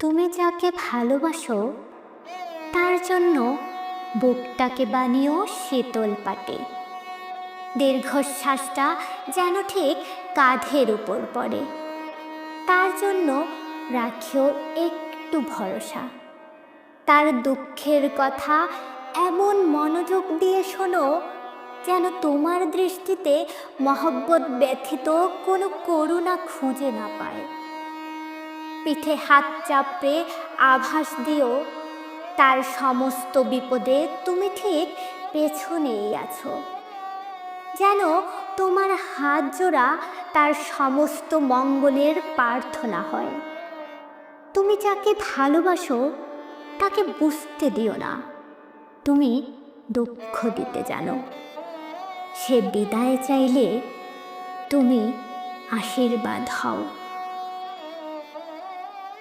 তুমি যাকে ভালোবাসো, তার জন্য বুকটাকে বানিয়েও শীতল পাটে। দীর্ঘশ্বাসটা যেন ঠিক কাঁধের উপর পড়ে। তার জন্য রাখিও একটু ভরসা। তার দুঃখের কথা এমন মনোযোগ দিয়ে শোনো, যেন তোমার দৃষ্টিতে মহব্বত ব্যথিত কোনো করুণা খুঁজে না পায়। পিঠে হাত চাপড়ে আভাস দিও। তার সমস্ত বিপদে তুমি ঠিক পেছনেই আছো। যেন তোমার হাত জোড়া তার সমস্ত মঙ্গলের প্রার্থনা হয়। তুমি যাকে ভালোবাসো, তাকে বুঝতে দিও না। তুমি দুঃখ দিতে জানো। সে বিদায় চাইলে তুমি আশীর্বাদ হও।